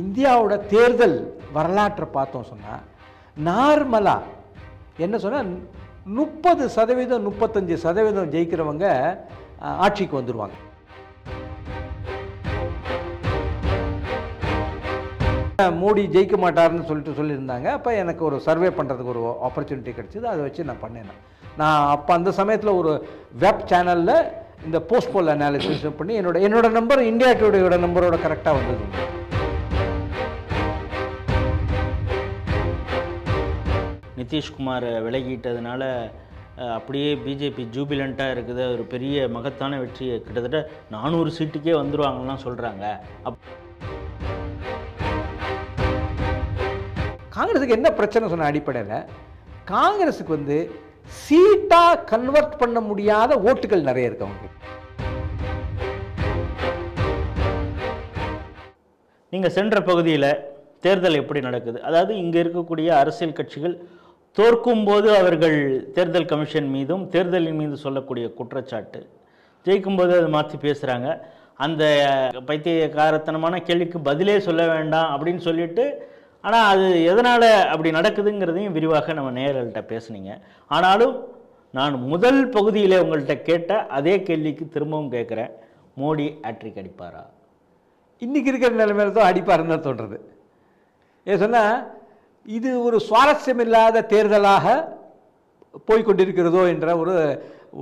இந்தியாவோட தேர்தல் வரலாற்றை பார்த்தோம் சொன்னால் நார்மலாக என்ன சொன்னால் முப்பது சதவீதம் முப்பத்தஞ்சு சதவீதம் ஜெயிக்கிறவங்க ஆட்சிக்கு வந்துடுவாங்க மோடி ஜெயிக்க மாட்டார்னு சொல்லிட்டு சொல்லியிருந்தாங்க. அப்போ எனக்கு ஒரு சர்வே பண்ணுறதுக்கு ஒரு ஆப்பர்ச்சுனிட்டி கிடச்சிது. அதை வச்சு நான் பண்ணினேன் நான். நான் அப்போ அந்த சமயத்தில் ஒரு வெப் சேனலில் இந்த போஸ்ட் போல் அனாலிசிஸ் பண்ணி என்னோட என்னோட நம்பர் இந்தியா டுடேயோட நம்பரோட கரெக்டாக வந்தது. நிதிஷ்குமார் விலகிட்டதுனால அப்படியே பிஜேபி ஜூபிலண்ட்டாக இருக்குது. ஒரு பெரிய மகத்தான வெற்றியை கிட்டத்தட்ட நானூறு சீட்டுக்கே வந்துருவாங்கலாம் சொல்கிறாங்க அப் காங்கிரஸுக்கு என்ன பிரச்சனை சொன்ன அடிப்படையில் காங்கிரஸுக்கு வந்து சீட்டாக கன்வெர்ட் பண்ண முடியாத ஓட்டுகள் நிறைய இருக்கு அவங்களுக்கு. நீங்கள் சென்ற பகுதியில் தேர்தல் எப்படி நடக்குது? அதாவது இங்கே இருக்கக்கூடிய அரசியல் கட்சிகள் தோற்கும் போது அவர்கள் தேர்தல் கமிஷன் மீதும் தேர்தலின் மீது சொல்லக்கூடிய குற்றச்சாட்டு. ஜெயிக்கும்போது அதை மாற்றி பேசுகிறாங்க அந்த பைத்தியக்காரத்தனமான கேள்விக்கு பதிலே சொல்ல வேண்டாம் அப்படின்னு சொல்லிட்டு ஆனால் அது எதனால் அப்படி நடக்குதுங்கிறதையும் விரிவாக நம்ம நேயர்கள்ட்ட பேசுனீங்க. ஆனாலும் நான் முதல் பகுதியில் உங்கள்கிட்ட கேட்ட அதே கேள்விக்கு திரும்பவும் கேட்குறேன். மோடி ஆட்ரிக் அடிப்பாரா? இன்றைக்கி இருக்கிற நிலைமையில தான் அடிப்பாருன்னு தான் தோன்றது. ஏன் சொன்னால் இது ஒரு சுவாரஸ்யம் இல்லாத தேர்தலாக போய்க்கொண்டிருக்கிறதோ என்ற ஒரு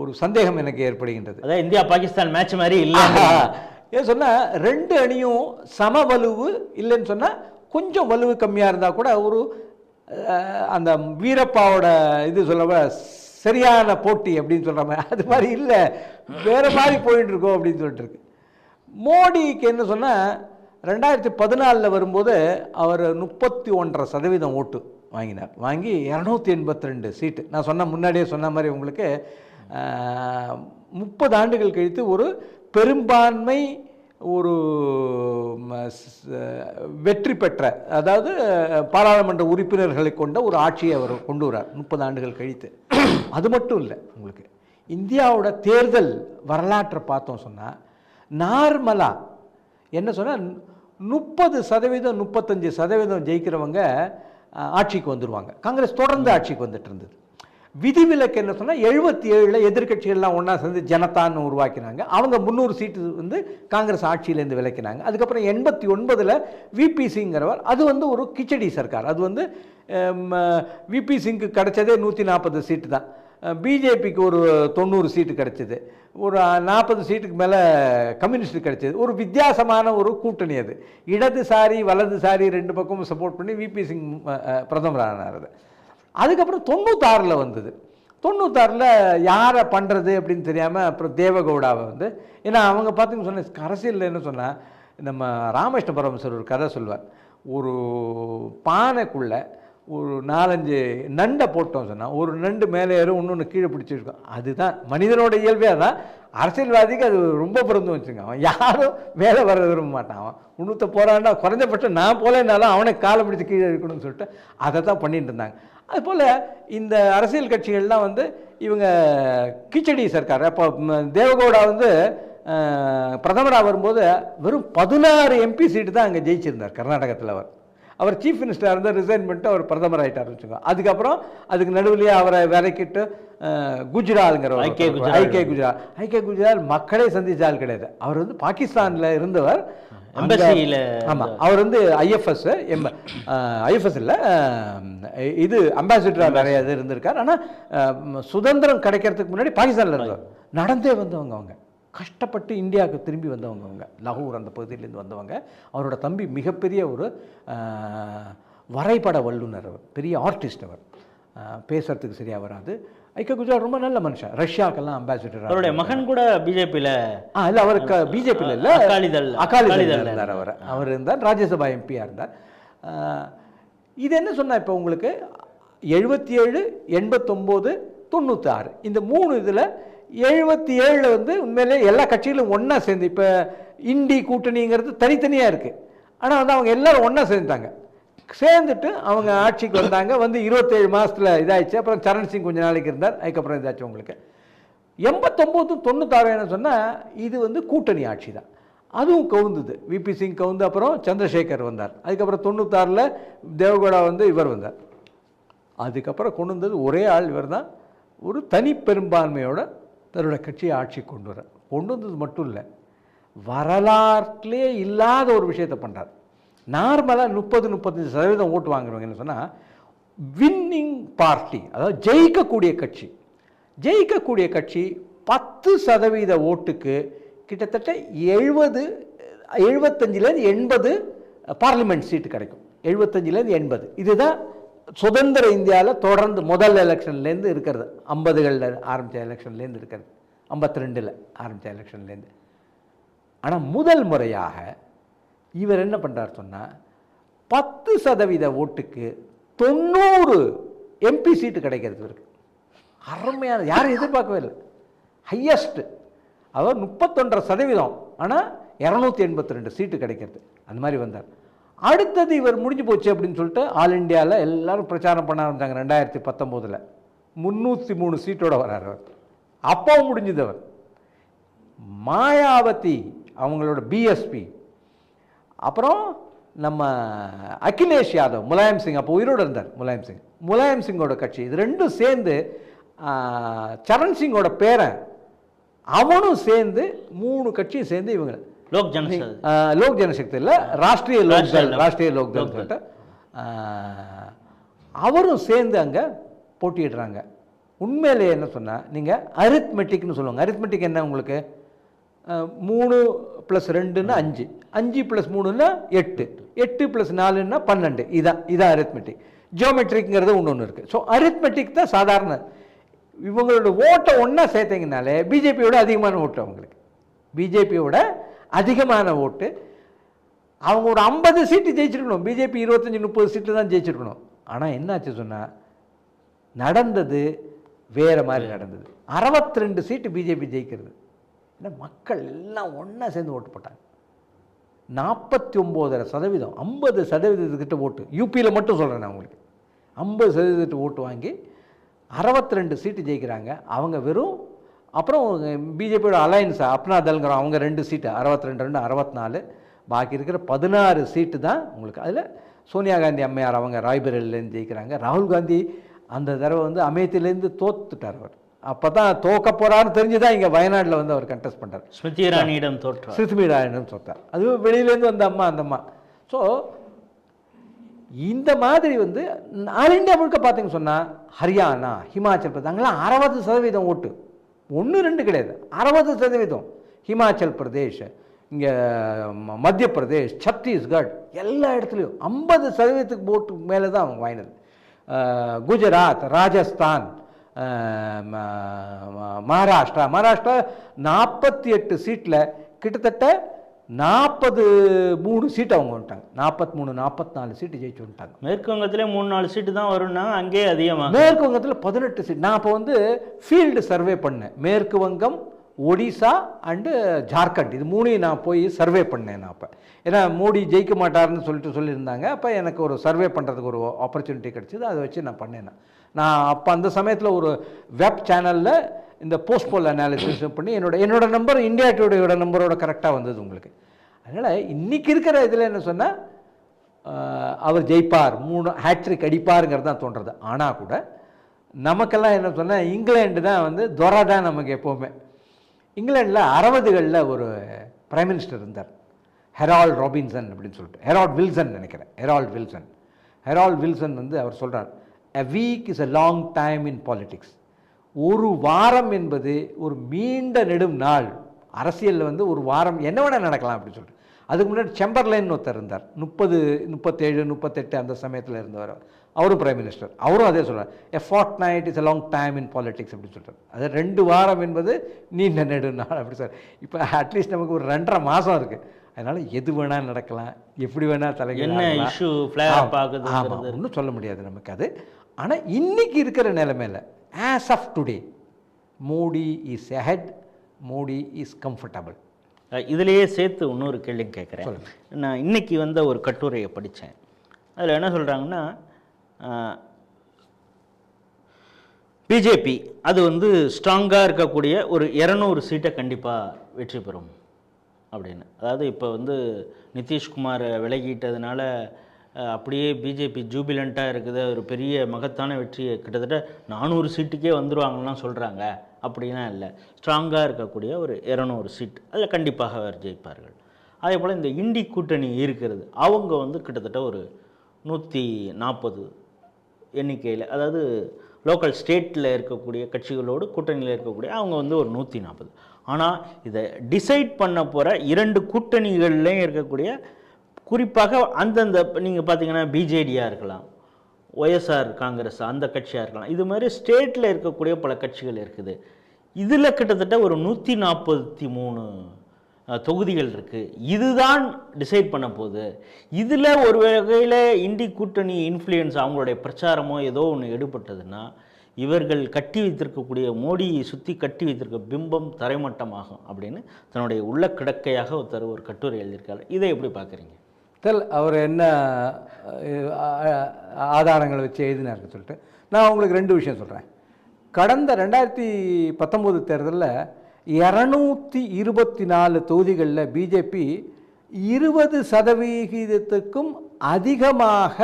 ஒரு சந்தேகம் எனக்கு ஏற்படுகின்றது. அதான் இந்தியா பாகிஸ்தான் மேட்ச் மாதிரி இல்லை. ஏன் சொன்னால் ரெண்டு அணியும் சம வலுவு இல்லைன்னு சொன்னால் கொஞ்சம் வலுவு கம்மியாக இருந்தால் கூட ஒரு அந்த வீரப்பாவோட இது சொல்ல சரியான போட்டி அப்படின்னு சொல்கிற மாதிரி அது மாதிரி இல்லை. வேறு மாதிரி போயிட்டு இருக்கோம் அப்படின்னு சொல்லிட்டு இருக்கு. மோடிக்கு என்ன சொன்னால் ரெண்டாயிரத்தி பதினாலில் வரும்போது அவர் முப்பத்தி ஒன்றரை சதவீதம் ஓட்டு வாங்கினார். வாங்கி இரநூத்தி எண்பத்தி ரெண்டு சீட்டு. நான் சொன்ன முன்னாடியே சொன்ன மாதிரி உங்களுக்கு முப்பது ஆண்டுகள் கழித்து ஒரு பெரும்பான்மை ஒரு வெற்றி பெற்ற அதாவது பாராளுமன்ற உறுப்பினர்களை கொண்ட ஒரு ஆட்சியை அவர் கொண்டு வரார் முப்பது ஆண்டுகள் கழித்து. அது மட்டும் இல்லை உங்களுக்கு. இந்தியாவோட தேர்தல் வரலாற்றை பார்த்தோம் சொன்னால் நார்மலாக என்ன சொன்னால் முப்பது சதவீதம் முப்பத்தஞ்சு சதவீதம் ஜெயிக்கிறவங்க ஆட்சிக்கு வந்துடுவாங்க காங்கிரஸ் தொடர்ந்து ஆட்சிக்கு வந்துட்டு இருந்தது விதிவிலக்கு என்ன சொன்னால் எழுபத்தி ஏழில் எதிர்க்கட்சிகள்லாம் ஒன்றா சேர்ந்து ஜனதான்னு உருவாக்கினாங்க. அவங்க முந்நூறு சீட்டு வந்து காங்கிரஸ் ஆட்சியிலேருந்து விலக்கினாங்க. அதுக்கப்புறம் எண்பத்தி ஒன்பதில் விபி சிங்கிறவர் அது வந்து ஒரு கிச்சடி சர்க்கார். அது வந்து விபி சிங்க்கு கிடைச்சதே நூற்றி நாற்பது சீட்டு தான். பிஜேபிக்கு ஒரு தொண்ணூறு சீட்டு கிடைச்சிது. ஒரு நாற்பது சீட்டுக்கு மேலே கம்யூனிஸ்ட் கிடச்சிது. ஒரு வித்தியாசமான ஒரு கூட்டணி அது. இடதுசாரி வலதுசாரி ரெண்டு பக்கமும் சப்போர்ட் பண்ணி விபி சிங் பிரதமரானார் அது. அதுக்கப்புறம் தொண்ணூத்தாறில் வந்தது. தொண்ணூத்தாறில் யாரை பண்ணுறது அப்படின்னு தெரியாமல் அப்புறம் தேவகவுடாவை வந்து ஏன்னா அவங்க பார்த்தீங்கன்னு சொன்ன அரசியலில் என்ன சொன்னால் நம்ம ராமகிருஷ்ண பரமசர் ஒரு கதை சொல்வார் ஒரு பானைக்குள்ளே ஒரு நாலஞ்சு நண்டை போட்டோம் சொன்னால் ஒரு நண்டு மேலே ஏறும் இன்னொன்று கீழே பிடிச்சிருக்கும் அதுதான் மனிதனோட இயல்பே அதான். அரசியல்வாதிக்கு அது ரொம்ப பொருந்தும் வச்சுங்க அவன் யாரும் மேலே வர விரும்ப மாட்டான். அவன் இன்னொருத்த போகிறான்னா குறைஞ்சபட்சம் நான் போலேனாலும் அவனை காலை பிடிச்சி கீழே இருக்கணும்னு சொல்லிட்டு அதை தான் பண்ணிட்டு இருந்தாங்க. அதுபோல் இந்த அரசியல் கட்சிகள்லாம் வந்து இவங்க கிச்சடி சர்க்கார் அப்போ தேவகவுடா வந்து பிரதமராக வரும்போது வெறும் பதினாறு எம்பி சீட்டு தான் அங்கே ஜெயிச்சிருந்தார் கர்நாடகத்தில் அவர். அவர் சீஃப் மினிஸ்டராக இருந்தால் ரிசைன் பண்ணிட்டு அவர் பிரதமர் ஆகிட்டார் வச்சுக்கோ அதுக்கப்புறம் அதுக்கு நடுவுலயே அவரை விலக்கிட்டு குஜ்ராலுங்கிற ஐக்கிய. ஐக்கிய குஜரால் ஐக்கிய குஜரால் மக்களே ஆள் கிடையாது. அவர் வந்து பாகிஸ்தானில் இருந்தவர். அங்க- Embassy-ல ஆமா. அவர் வந்து ஐஎஃப்எஸ் எம் ஐஎஃப்எஸ் இல்லை இது அம்பாசிடராக நிறைய இது இருந்திருக்கார். ஆனால் சுதந்திரம் கிடைக்கிறதுக்கு முன்னாடி பாகிஸ்தானில் இருந்தவர். நடந்தே வந்தவங்க அவங்க. கஷ்டப்பட்டு இந்தியாவுக்கு திரும்பி வந்தவங்க அவங்க. லாகூர் அந்த பகுதியிலேருந்து வந்தவங்க. அவரோட தம்பி மிகப்பெரிய ஒரு வரைபட வல்லுனர் அவர். பெரிய ஆர்டிஸ்ட் அவர். அஹ், பேசுறதுக்கு சரியா வராது. ஐக்கிய குஜரால் ரொம்ப நல்ல மனுஷன். ரஷ்யாக்கெல்லாம் அம்பாசிடர் அவருடைய மகன் கூட பிஜேபியில் ஆ இல்லை அவருக்கு பிஜேபியில் இல்லை. அகாலிதள். அகாலிதள் இருந்தார் அவர். அவர் இருந்தார். ராஜ்யசபா எம்பியாக இருந்தார். இது என்ன சொன்னா இப்போ உங்களுக்கு? எழுபத்தி ஏழு எண்பத்தொம்போது தொண்ணூத்தாறு. இந்த மூணு இதில் எழுபத்தி ஏழில் வந்து உண்மையிலே எல்லா கட்சிகளும் ஒன்றா சேர்ந்து இப்போ இண்டி கூட்டணிங்கிறது தனித்தனியாக இருக்குது ஆனால் வந்து அவங்க எல்லோரும் ஒன்றா சேர்ந்துட்டாங்க. சேர்ந்துட்டு அவங்க ஆட்சிக்கு வந்தாங்க. வந்து இருபத்தேழு மாதத்தில் இதாகிடுச்சு அப்புறம் சரண் சிங் கொஞ்ச நாளைக்கு இருந்தார். அதுக்கப்புறம் இதாச்சு உங்களுக்கு. எண்பத்தொம்போது தொண்ணூத்தாறு என்ன சொன்னால் இது வந்து கூட்டணி ஆட்சி தான். அதுவும் கவுந்தது. விபி சிங் கவுந்து அப்புறம் சந்திரசேகர் வந்தார். அதுக்கப்புறம் தொண்ணூத்தாறில் தேவகோடா வந்து இவர் வந்தார். அதுக்கப்புறம் கொண்டு வந்தது ஒரே ஆள் இவர் தான் ஒரு தனி பெரும்பான்மையோட தன்னோட கட்சியை ஆட்சி கொண்டு வர. கொண்டு வந்தது மட்டும் இல்லை வரலாற்றிலே இல்லாத ஒரு விஷயத்தை பண்ணுறார் நார்மலாக முப்பது முப்பத்தஞ்சு சதவீதம் ஓட்டு வாங்குறவங்க என்ன சொன்னால் வின்னிங் பார்ட்டி அதாவது ஜெயிக்கக்கூடிய கட்சி. ஜெயிக்கக்கூடிய கட்சி பத்து சதவீத ஓட்டுக்கு கிட்டத்தட்ட எழுபது எழுபத்தஞ்சிலேருந்து எண்பது பார்லிமெண்ட் சீட்டு கிடைக்கும். எழுபத்தஞ்சிலேருந்து எண்பது. இதுதான் சுதந்திர இந்தியாவில் தொடர்ந்து முதல் எலெக்ஷன்லேருந்து இருக்கிறது. ஐம்பதுகளில் ஆரம்பித்த எலெக்ஷன்லேருந்து இருக்கிறது. ஐம்பத்தி ரெண்டில் ஆரம்பித்த எலெக்ஷன்லேருந்து ஆனால் முதல் முறையாக இவர் என்ன பண்ணுறார் சொன்னால் பத்து சதவீத ஓட்டுக்கு தொண்ணூறு எம்பி சீட்டு கிடைக்கிறது இவருக்கு. அருமையான யாரும் எதிர்பார்க்கவே இல்லை. ஹையஸ்ட்டு அதாவது முப்பத்தொன்றரை சதவீதம். ஆனால் இரநூத்தி எண்பத்தி ரெண்டு சீட்டு கிடைக்கிறது. அந்த மாதிரி வந்தார். அடுத்தது இவர் முடிஞ்சு போச்சு அப்படின்னு சொல்லிட்டு ஆல் இந்தியாவில் எல்லோரும் பிரச்சாரம் பண்ண ஆரம்பித்தாங்க ரெண்டாயிரத்தி பத்தொம்போதில். முந்நூற்றி மூணு சீட்டோட வரார் அவர். அப்பவும் முடிஞ்சது அவர். மாயாவதி அவங்களோட பிஎஸ்பி அப்புறம் நம்ம அகிலேஷ் யாதவ் முலாயம் சிங். அப்போ உயிரோடு இருந்தார் முலாயம் சிங். முலாயம் சிங்கோட கட்சி. இது ரெண்டும் சேர்ந்து சரண் சிங்கோட பேரன். அவனும் சேர்ந்து மூணு கட்சியும் சேர்ந்து இவங்க லோக் ஜனசக்தி. ஆ, லோக் ஜனசக்தி இல்லை ராஷ்ட்ரிய லோக் தள் ராஷ்ட்ரிய லோக் தள் லோக் சொல்லிட்டு ஆ, அவரும் சேர்ந்து அங்கே போட்டியிடுறாங்க. உண்மையிலே என்ன சொன்னால் நீங்கள் அரித்மெட்டிக்னு சொல்லுவாங்க. அரித்மெட்டிக் என்ன உங்களுக்கு? மூணு ப்ளஸ் ரெண்டுன்னா அஞ்சு. அஞ்சு ப்ளஸ் மூணுன்னா எட்டு. எட்டு ப்ளஸ் நாலுன்னா பன்னெண்டு. இதான் இதான் அரித்மெட்டிக் ஜியோமெட்ரிக்ங்கிறது ஒன்று ஒன்று இருக்குது ஸோ அரித்மெட்டிக் தான் சாதாரண. இவங்களோட ஓட்டை ஒன்றா சேர்த்தீங்கனாலே பிஜேபியோட அதிகமான ஓட்டு அவங்களுக்கு. பிஜேபியோட அதிகமான ஓட்டு. அவங்க ஒரு ஐம்பது சீட்டு ஜெயிச்சிருக்கணும். பிஜேபி இருபத்தஞ்சி முப்பது சீட்டு தான் ஜெயிச்சிருக்கணும். ஆனால் என்னாச்சு சொன்னால் நடந்தது வேறு மாதிரி நடந்தது. 62 ரெண்டு சீட்டு பிஜேபி ஜெயிக்கிறது. ஏன்னா மக்கள் எல்லாம் ஒன்றா சேர்ந்து ஓட்டு போட்டாங்க. நாற்பத்தி ஒம்போதரை சதவீதம் ஐம்பது சதவீதத்துக்கிட்ட ஓட்டு. யூபியில் மட்டும் சொல்கிறேன் நான் உங்களுக்கு. ஐம்பது சதவீதத்து ஓட்டு வாங்கி 62 ரெண்டு சீட்டு ஜெயிக்கிறாங்க. அவங்க வெறும் அப்புறம் பிஜேபியோட அலையன்ஸ் அப்னா தல்ங்கிற அவங்க ரெண்டு சீட்டு 62 ரெண்டு ரெண்டு அறுபத்தி நாலு பாக்கி இருக்கிற பதினாறு சீட்டு தான் உங்களுக்கு. அதில் சோனியா காந்தி அம்மையார் அவங்க ராய்பரேலிலேருந்து ஜெயிக்கிறாங்க. ராகுல் காந்தி அந்த தடவை வந்து அமேத்திலேருந்து தோத்துட்டார் அவர். அப்போ தான் தோக்க போகிறான்னு தெரிஞ்சு தான் இங்கே வயநாட்டில் வந்து அவர் கண்டெஸ்ட் பண்ணுறார் ஸ்மிருதி இரானியிடம் தோற்றார். சிறுமிடாயினம் சொத்தார் அதுவும் வெளியிலேருந்து வந்த அம்மா அந்த அம்மா. ஸோ இந்த மாதிரி வந்து ஆல் இந்தியா முழுக்க பார்த்தீங்கன்னு சொன்னால் ஹரியானா ஹிமாச்சல் பிரதேஷ் அங்கெல்லாம் அறுபது சதவீதம் ஓட்டு. ஒன்று ரெண்டு கிடையாது. அறுபது சதவீதம். ஹிமாச்சல் பிரதேஷ் இங்கே மத்திய பிரதேஷ் சத்தீஸ்கட் எல்லா இடத்துலையும் ஐம்பது சதவீதத்துக்கு போட்டுக்கு மேலே தான் அவங்க வாங்கினது. குஜராத் ராஜஸ்தான் மகாராஷ்டிரா. மகாராஷ்டிரா நாற்பத்தி எட்டு சீட்டில் கிட்டத்தட்ட நாற்பது மூணு சீட் அவங்க வந்துட்டாங்க. நாற்பத்தி மூணு நாற்பத்தி நாலு சீட்டு ஜெயிச்சு வந்துட்டாங்க. மேற்கு வங்கத்திலே மூணு நாலு சீட்டு தான் வரும்னா அங்கேயே அதிகமாக மேற்கு வங்கத்தில் பதினெட்டு சீட் நான் அப்போ வந்து ஃபீல்டு சர்வே பண்ணேன். மேற்கு வங்கம் ஒடிசா அண்டு ஜார்க்கண்ட். இது மூணையும் நான் போய் சர்வே பண்ணேன் நான் அப்போ. ஏன்னா மோடி ஜெயிக்க மாட்டாருன்னு சொல்லிட்டு சொல்லியிருந்தாங்க. அப்போ எனக்கு ஒரு சர்வே பண்ணுறதுக்கு ஒரு ஆப்பர்ச்சுனிட்டி கிடச்சிது. அதை வச்சு நான் பண்ணேன். நான். அப்போ அந்த சமயத்தில் ஒரு வெப் சேனலில் இந்த போஸ்ட் போல் பண்ணி என்னோட என்னோட நம்பர் இந்தியா டுடேயோட நம்பரோட கரெக்டாக வந்தது உங்களுக்கு. அதனால் இன்றைக்கி இருக்கிற இதில் என்ன சொன்னால் அவர் ஜெயிப்பார் மூணு ஹேட்ரிக் அடிப்பாருங்கிறது தான் தோன்றது. ஆனால் கூட நமக்கெல்லாம் என்ன சொன்னால் இங்கிலாண்டு தான் வந்து துரை தான் நமக்கு எப்போவுமே. இங்கிலாண்டில் அறுபதுகளில் ஒரு பிரைம் மினிஸ்டர் இருந்தார். ஹெரால்ட் ராபின்சன் அப்படின்னு சொல்லிட்டு. ஹெரால்ட் வில்சன் நினைக்கிறேன். ஹெரால்ட் வில்சன் ஹெரால்ட் வில்சன் வந்து அவர் சொல்கிறார் a week is a long time in politics ஒரு வாரம் என்பது ஒரு மீண்ட நெடும் நாள். அரசியலில் வந்து ஒரு வாரம் என்ன வேணால் நடக்கலாம் அப்படின்னு சொல்லிட்டு. அதுக்கு முன்னாடி செம்பர்லைன் ஒருத்தர் இருந்தார். முப்பது முப்பத்தேழு முப்பத்தெட்டு அந்த சமயத்தில் இருந்தவர் அவரும் பிரைம் மினிஸ்டர் அவரும் அதே சொல்றார். A fortnight is a long time in politics அப்படின்னு சொல்றார். அது ரெண்டு வாரம் என்பது நீண்ட நெடு நாள் அப்படி சார் இப்போ அட்லீஸ்ட் நமக்கு ஒரு ரெண்டரை மாதம் இருக்குது அதனால் எது வேணால் நடக்கலாம். எப்படி வேணால் தலைகள் என்ன up ஆகுதுங்கிறது. ஒன்றும் சொல்ல முடியாது நமக்கு அது. ஆனால் இன்னைக்கு இருக்கிற நிலைமையில as of today Modi is ahead Modi is comfortable இதுலயே சேர்த்து இன்னொரு கேள்வி கேட்குறேன். நான் இன்னைக்கு வந்த ஒரு கட்டுரையை படித்தேன். அதில் என்ன சொல்கிறாங்கன்னா பிஜேபி அது வந்து ஸ்ட்ராங்காக இருக்கக்கூடிய ஒரு இரநூறு சீட்டை கண்டிப்பாக வெற்றி பெறும் அப்படின்னு. அதாவது இப்போ வந்து நிதிஷ்குமார் விலகிட்டதுனால அப்படியே பிஜேபி ஜூபிலண்ட்டாக இருக்குது. ஒரு பெரிய மகத்தான வெற்றியை கிட்டத்தட்ட நானூறு சீட்டுக்கே வந்துருவாங்கலாம் சொல்கிறாங்க அப்படிலாம் இல்லை. ஸ்ட்ராங்காக இருக்கக்கூடிய ஒரு இரநூறு சீட். அதில் கண்டிப்பாக அவர் ஜெயிப்பார்கள். அதே போல் இந்த இண்டி கூட்டணி இருக்கிறது. அவங்க வந்து கிட்டத்தட்ட ஒரு நூற்றி நாற்பது எண்ணிக்கையில் அதாவது லோக்கல் ஸ்டேட்டில் இருக்கக்கூடிய கட்சிகளோடு கூட்டணியில் இருக்கக்கூடிய அவங்க வந்து ஒரு நூற்றி நாற்பது ஆனால் இதை டிசைட் பண்ண போகிற இரண்டு கூட்டணிகள்லேயும் இருக்கக்கூடிய குறிப்பாக அந்தந்த நீங்கள் பார்த்தீங்கன்னா பிஜேடியாக இருக்கலாம் ஒய்எஸ்ஆர் காங்கிரஸ் அந்த கட்சியாக இருக்கலாம் இது மாதிரி ஸ்டேட்டில் இருக்கக்கூடிய பல கட்சிகள் இருக்குது. இதில் கிட்டத்தட்ட ஒரு நூற்றி நாற்பத்தி மூணு தொகுதிகள் இருக்குது இதுதான் டிசைட் பண்ண போகுது இதில் ஒரு வகையில் இண்டி கூட்டணி இன்ஃப்ளூயன்ஸ் அவங்களுடைய பிரச்சாரமோ ஏதோ ஒன்று எடுபட்டதுன்னா இவர்கள் கட்டி வைத்திருக்கக்கூடிய மோடியை சுற்றி கட்டி வைத்திருக்க பிம்பம் தரைமட்டமாகும் அப்படின்னு தன்னுடைய உள்ள கிடக்கையாக ஒருத்தர் ஒரு கட்டுரை எழுதியிருக்காரு. இதை எப்படி பார்க்குறீங்க தெல் அவர் என்ன ஆதாரங்களை வச்சு எழுதினார்னு சொல்லிட்டு நான் உங்களுக்கு ரெண்டு விஷயம் சொல்கிறேன் கடந்த ரெண்டாயிரத்தி பத்தொம்போது தேர்தலில் இரநூத்தி இருபத்தி நாலு தொகுதிகளில் பிஜேபி இருபது சதவிகிதத்துக்கும் அதிகமாக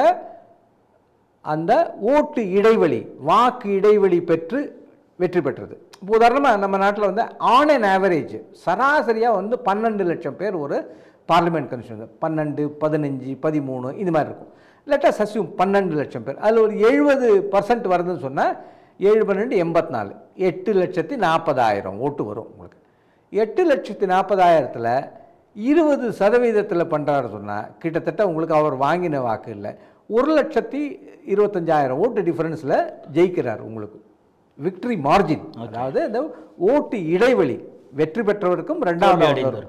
அந்த ஓட்டு இடைவெளி வாக்கு இடைவெளி பெற்று வெற்றி பெற்றது. இப்போ உதாரணமாக நம்ம நாட்டில் வந்து ஆன் அன் ஆவரேஜ் சராசரியாக வந்து பன்னெண்டு லட்சம் பேர் ஒரு பார்லிமெண்ட் கன்ஸ்டியூன் பன்னெண்டு பதினஞ்சு பதிமூணு இது மாதிரி இருக்கும். இல்லாட்டா சசியும் பன்னெண்டு லட்சம் பேர். அதில் ஒரு எழுபது பர்சன்ட் வருதுன்னு சொன்னால் ஏழு பன்னெண்டு எண்பத்தி நாலு எட்டு லட்சத்தி நாற்பதாயிரம் ஓட்டு வரும் உங்களுக்கு. எட்டு லட்சத்தி நாற்பதாயிரத்தில் இருபது சதவீதத்தில் பண்ணுறாரு சொன்னால் கிட்டத்தட்ட உங்களுக்கு அவர் வாங்கின வாக்கு இல்லை. ஒரு லட்சத்தி இருபத்தஞ்சாயிரம் ஓட்டு டிஃபரன்ஸில் ஜெயிக்கிறார் உங்களுக்கு. விக்டரி மார்ஜின் அதாவது இந்த ஓட்டு இடைவெளி. வெற்றி பெற்றவருக்கும் ரெண்டாவது.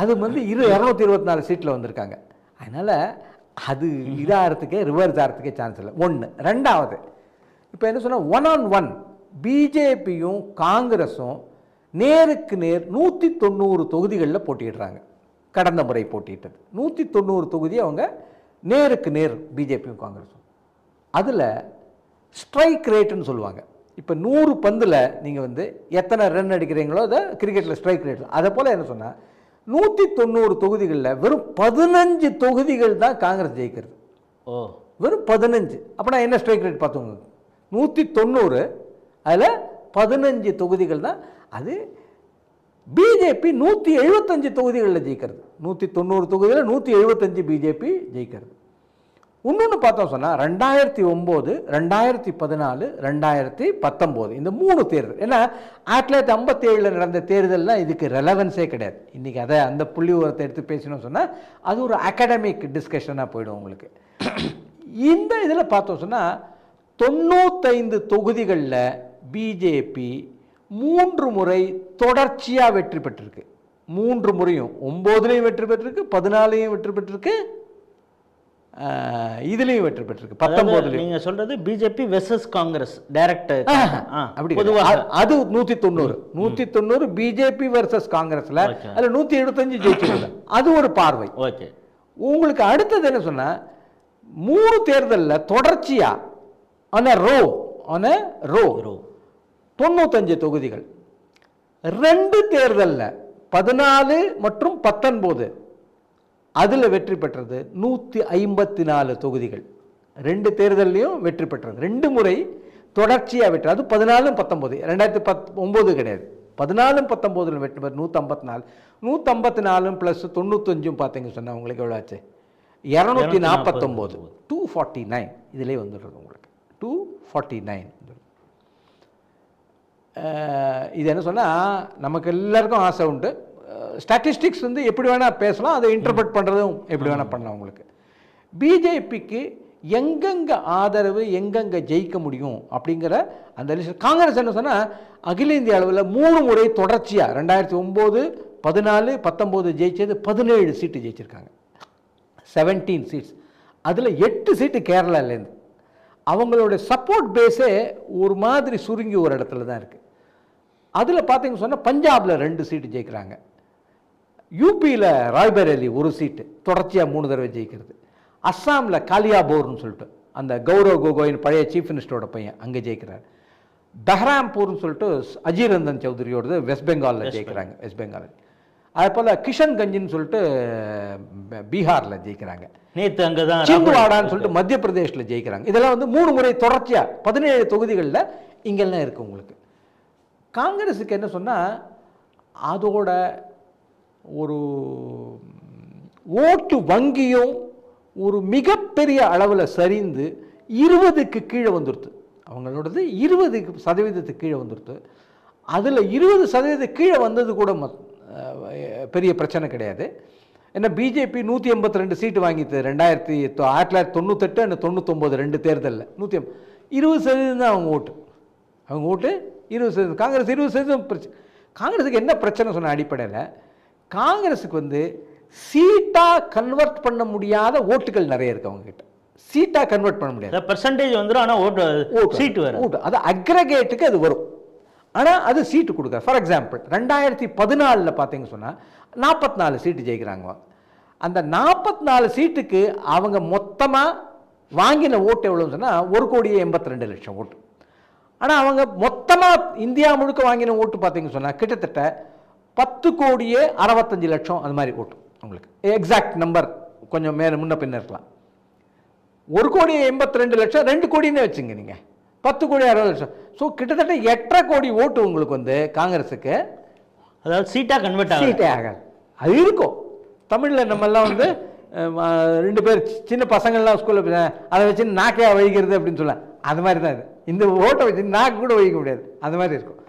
அது வந்து இரு இரநூத்தி இருபத்தி நாலு சீட்டில் வந்திருக்காங்க. அதனால் அது இதாகிறதுக்கே ரிவர்ஸ் ஆகிறதுக்கே சான்ஸ் இல்லை. ஒன்று ரெண்டாவது இப்போ என்ன சொன்னால் ஒன் ஆன் ஒன் பிஜேபியும் காங்கிரஸும் நேருக்கு நேர் நூற்றி தொண்ணூறு தொகுதிகளில் போட்டியிடுறாங்க. கடந்த முறை போட்டியிட்டது. நூற்றி தொண்ணூறு தொகுதி அவங்க நேருக்கு நேர் பிஜேபியும் காங்கிரஸும் அதில் ஸ்ட்ரைக் ரேட்டுன்னு சொல்லுவாங்க. இப்போ நூறு பந்தில் நீங்கள் வந்து எத்தனை ரன் அடிக்கிறீங்களோ அதை கிரிக்கெட்டில் ஸ்ட்ரைக் ரேட் அதை போல் என்ன சொன்னால் நூற்றி தொண்ணூறு தொகுதிகளில் வெறும் பதினஞ்சு தொகுதிகள் தான் காங்கிரஸ் ஜெயிக்கிறது. ஓ. வெறும் பதினஞ்சு. அப்போ என்ன ஸ்ட்ரைக் ரேட் பார்த்தோங்க நூற்றி தொண்ணூறு. அதில் பதினஞ்சு தொகுதிகள் தான். அது பிஜேபி நூற்றி எழுபத்தஞ்சு தொகுதிகளில் ஜெயிக்கிறது. நூற்றி தொண்ணூறு தொகுதியில் நூற்றி எழுபத்தஞ்சு பிஜேபி ஜெயிக்கிறது. இன்னொன்று பார்த்தோம் சொன்னால் ரெண்டாயிரத்தி ஒம்பது ரெண்டாயிரத்தி பதினாலு ரெண்டாயிரத்தி பத்தொம்போது இந்த மூணு தேர்தல். ஏன்னா ஆயிரத்தி தொள்ளாயிரத்தி ஐம்பத்தேழில் நடந்த தேர்தல்லாம் இதுக்கு ரெலவன்ஸே கிடையாது. இன்றைக்கி அதை அந்த புள்ளி உரத்தை எடுத்து பேசணும் சொன்னால் அது ஒரு அகாடமிக் டிஸ்கஷனாக போயிடும் உங்களுக்கு. இந்த இதில் பார்த்தோம் சொன்னால் தொண்ணூத்தைந்து தொகுதிகளில் பிஜேபி மூன்று முறை தொடர்ச்சியாக வெற்றி பெற்றிருக்கு. மூன்று முறையும் ஒம்போதுலேயும் வெற்றி பெற்றிருக்கு பதினாலையும் வெற்றி பெற்றிருக்கு இதுலேயும் வெற்றி பெற்றிருக்கு. பத்தொம்போதுலேயும் நீங்க சொல்றது பிஜேபி வெர்சஸ் காங்கிரஸ் டைரக்ட் அப்படி பொதுவாக. அது நூற்றி தொண்ணூறு நூற்றி தொண்ணூறு பிஜேபி வர்சஸ் காங்கிரஸில். அதில் நூற்றி எழுபத்தஞ்சு ஜெயிச்சிருந்தது அது ஒரு பார்வை. ஓகே. உங்களுக்கு அடுத்தது என்ன சொன்னா மூணு தேர்தலில் தொடர்ச்சியா ஆன ரோ ஆன ரோ ரோ தொண்ணூத்தஞ்சு தொகுதிகள். ரெண்டு தேர்தலில் பதினாலு மற்றும் பத்தொன்பது. அதில் வெற்றி பெற்றது நூற்றி ஐம்பத்தி நாலு தொகுதிகள். ரெண்டு தேர்தல்லையும் வெற்றி பெற்றது. ரெண்டு முறை தொடர்ச்சியாக வெற்றி அது பதினாலும் பத்தொம்போது ரெண்டாயிரத்தி பத் ஒம்பது கிடையாது. பதினாலும் பத்தொம்போதில் வெற்றி பெற்று நூற்றம்பத்தி நாலு நூற்றம்பத்தி நாலும் ப்ளஸ் தொண்ணூத்தஞ்சும் பார்த்தீங்க சொன்னால் உங்களுக்கு எவ்வளோ ஆச்சு? இரநூத்தி நாற்பத்தொம்போது டூ ஃபார்ட்டி நைன் இதிலே வந்துடுறது உங்களுக்கு டூ ஃபார்ட்டி நைன் இது என்ன சொன்னால் நமக்கு எல்லாருக்கும் ஆசை உண்டு. ஸ்டாட்டிஸ்டிக்ஸ் வந்து எப்படி வேணால் பேசலாம் அதை இன்டர்பிரட் பண்ணுறதும் எப்படி வேணால் பண்ணலாம் உங்களுக்கு. பிஜேபிக்கு எங்கெங்கே ஆதரவு எங்கெங்கே ஜெயிக்க முடியும் அப்படிங்கிற அந்த லிஸ்ட் காங்கிரஸ் என்ன சொன்னால் அகில இந்திய அளவில் மூணு முறை தொடர்ச்சியாக ரெண்டாயிரத்தி ஒம்பது பதினாலு பத்தொம்போது ஜெயிச்சது பதினேழு சீட்டு ஜெயிச்சிருக்காங்க. செவன்டீன் சீட்ஸ் அதில் எட்டு சீட்டு கேரளாலேருந்து அவங்களோட சப்போர்ட் பேஸே ஒரு மாதிரி சுருங்கி ஒரு இடத்துல தான் இருக்குது அதில் பார்த்தீங்க சொன்னால் பஞ்சாபில் ரெண்டு சீட்டு ஜெயிக்கிறாங்க. யூபியில் ராய்பரேலி ஒரு சீட்டு தொடர்ச்சியாக மூணு தடவை ஜெயிக்கிறது. அஸ்ஸாமில் காலியாபோர்னு சொல்லிட்டு அந்த கௌரவ் கோகோயின் பழைய சீஃப் மினிஸ்டரோட பையன் அங்கே ஜெயிக்கிறார். பெஹ்ராம்பூர்னு சொல்லிட்டு அஜீர் ரஞ்சன் சௌத்ரியோடது வெஸ்ட் பெங்காலில் ஜெயிக்கிறாங்க வெஸ்ட் பெங்கால் அதே போல் கிஷன்கஞ்சின்னு சொல்லிட்டு பீகார்ல ஜெயிக்கிறாங்க. நேத்து அங்கதான் சிந்துவாடான்னு சொல்லிட்டு மத்திய பிரதேஷ்ல ஜெயிக்கிறாங்க. இதெல்லாம் வந்து மூணு முறை தொடர்ச்சியா பதினேழு தொகுதிகளில் இங்கெல்லாம் இருக்கு உங்களுக்கு. காங்கிரஸுக்கு என்ன சொன்னா அதோட ஒரு ஓட்டு வங்கியும் ஒரு மிகப்பெரிய அளவில் சரிந்து இருபதுக்கு கீழே வந்துடுது அவங்களோடது இருபது சதவீதத்துக்கு கீழே வந்துடுது அதில் இருபது சதவீதம் கீழே வந்தது கூட மத்- பெரிய பிரச்சனை கிடையாது. ஏன்னா பிஜேபி நூற்றி எண்பத்தி ரெண்டு சீட்டு வாங்கிது. ரெண்டாயிரத்தி ஆயிரத்தி தொள்ளாயிரத்தி தொண்ணூத்தெட்டு அண்ட் தொண்ணூத்தொம்பது ரெண்டு தேர்தலில். நூற்றி இருபது சதவீதம் தான் அவங்க ஓட்டு. அவங்க ஓட்டு இருபது சதவீதம். காங்கிரஸ் இருபது சதவீதம் பிரச்சனை காங்கிரஸுக்கு என்ன பிரச்சனை சொன்ன அடிப்படையில் காங்கிரஸுக்கு வந்து சீட்டாக கன்வெர்ட் பண்ண முடியாத ஓட்டுகள் நிறைய இருக்கு அவங்க கிட்ட சீட்டாக கன்வெர்ட் பண்ண முடியாது. பெர்சன்டேஜ் வந்துடும் ஆனா ஓட்டு சீட்டு வேற ஓட்டு. அது அக்ரகேட்டுக்கு அது வரும். ஆனால் அது சீட்டு கொடுக்க ஃபார் எக்ஸாம்பிள் ரெண்டாயிரத்தி பதினாலில் பார்த்தீங்க சொன்னால் நாற்பத்தி நாலு சீட்டு ஜெயிக்கிறாங்க. அந்த நாற்பத்தி நாலு சீட்டுக்கு அவங்க மொத்தமாக வாங்கின ஓட்டு எவ்வளோன்னு சொன்னால் ஒரு கோடியே எண்பத்தி ரெண்டு லட்சம் ஓட்டு. ஆனால் அவங்க மொத்தமாக இந்தியா முழுக்க வாங்கின ஓட்டு பார்த்தீங்கன்னு சொன்னால் கிட்டத்தட்ட பத்து கோடியே அறுபத்தஞ்சு லட்சம் அது மாதிரி ஓட்டு உங்களுக்கு. எக்ஸாக்ட் நம்பர் கொஞ்சம் மேலே முன்ன பின்ன இருக்கலாம். ஒரு கோடி எண்பத்தி ரெண்டு லட்சம் ரெண்டு கோடின்னு வச்சுங்க நீங்கள் பத்து கோடி அறுபது லட்சம். ஸோ கிட்டத்தட்ட எட்டரை கோடி ஓட்டு உங்களுக்கு வந்து காங்கிரஸுக்கு அதாவது சீட்டா கன்வெர்ட் ஆகும் சீட்டே ஆகாது அது இருக்கும். தமிழில் நம்மெல்லாம் வந்து ரெண்டு பேர் சின்ன பசங்கள்லாம் ஸ்கூலில் அதை வச்சு நாக்கையா வழிக்கிறது அப்படின்னு சொல்ல. அது மாதிரி தான் இது. இந்த ஓட்டை வச்சு நாக்கு கூட வழிக்க முடியாது. அது மாதிரி இருக்கும்.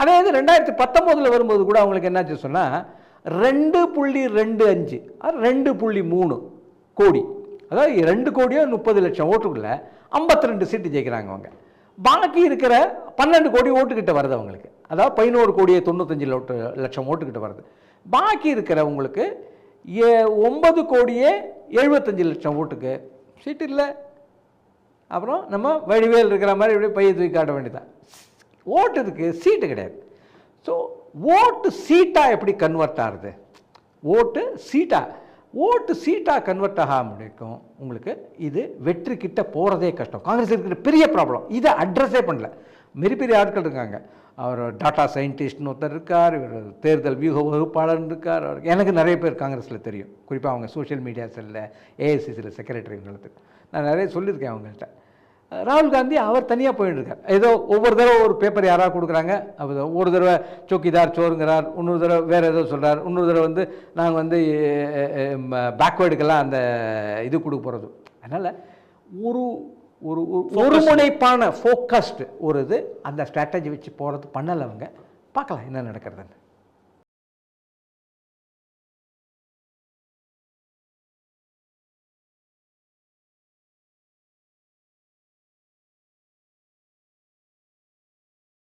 அதே இது ரெண்டாயிரத்தி பத்தொம்போதில் வரும்போது கூட அவங்களுக்கு என்னாச்சு சொன்னால் ரெண்டு புள்ளி ரெண்டு அஞ்சு ரெண்டு புள்ளி மூணு கோடி. அதாவது ரெண்டு கோடியோ முப்பது லட்சம் ஓட்டுக்குள்ளே ஐம்பத்தி ரெண்டு சீட்டு ஜெயிக்கிறாங்க அவங்க. பாக்கி இருக்கிற பன்னெண்டு கோடி ஓட்டுக்கிட்ட வருது அவங்களுக்கு. அதாவது பதினோரு கோடியே தொண்ணூத்தஞ்சு லோட்டு லட்சம் ஓட்டுக்கிட்ட வருது. பாக்கி இருக்கிற உங்களுக்கு ஏ ஒன்பது கோடியே எழுபத்தஞ்சு லட்சம் ஓட்டுக்கு சீட்டு இல்லை. அப்புறம் நம்ம வடிவேல் இருக்கிற மாதிரி இப்படி பைய தூக்கி காட்ட வேண்டியதான் ஓட்டு இருக்குது சீட்டு கிடையாது. ஸோ ஓட்டு சீட்டாக எப்படி கன்வெர்ட் ஆகுது ஓட்டு சீட்டாக ஓட்டு சீட்டாக கன்வெர்ட் ஆகாம முடிக்கும் உங்களுக்கு இது வெற்றி கிட்ட போகிறதே கஷ்டம். காங்கிரஸ் இருக்கிற பெரிய ப்ராப்ளம் இதை அட்ரஸே பண்ணல. மிகப்பெரிய பெரிய ஆட்கள் இருக்காங்க. அவர் டாட்டா சயின்டிஸ்ட்னு ஒருத்தர் இருக்கார். இவர் தேர்தல் வியூக வகுப்பாளர் இருக்கார். அவர் எனக்கு நிறைய பேர் காங்கிரஸில் தெரியும். குறிப்பாக அவங்க சோஷியல் மீடியா செல்லில் ஏஐசிசியில் செக்ரட்டரிங்களுக்கு நான் நிறைய சொல்லியிருக்கேன் அவங்கள்ட்ட. ராகுல் காந்தி அவர் தனியாக போயிட்டு இருக்கார் ஏதோ ஒவ்வொரு தடவை ஒரு பேப்பர் யாராவது கொடுக்குறாங்க. அவர் ஒரு தடவை சோக்கிதார் சோறுங்கிறார் இன்னொரு தடவை வேறு ஏதோ சொல்கிறார் இன்னொரு தடவை வந்து நாங்கள் வந்து பேக்வேர்டுக்கெல்லாம் அந்த இது கொடுக்க போகிறது அதனால் ஒரு ஒரு ஒரு- ஒரு முனைப்பான ஃபோக்கஸ்டு ஒரு இது அந்த ஸ்ட்ராட்டஜி வச்சு போகிறது பண்ணலை அவங்க. பார்க்கலாம் என்ன நடக்கிறதுன்னு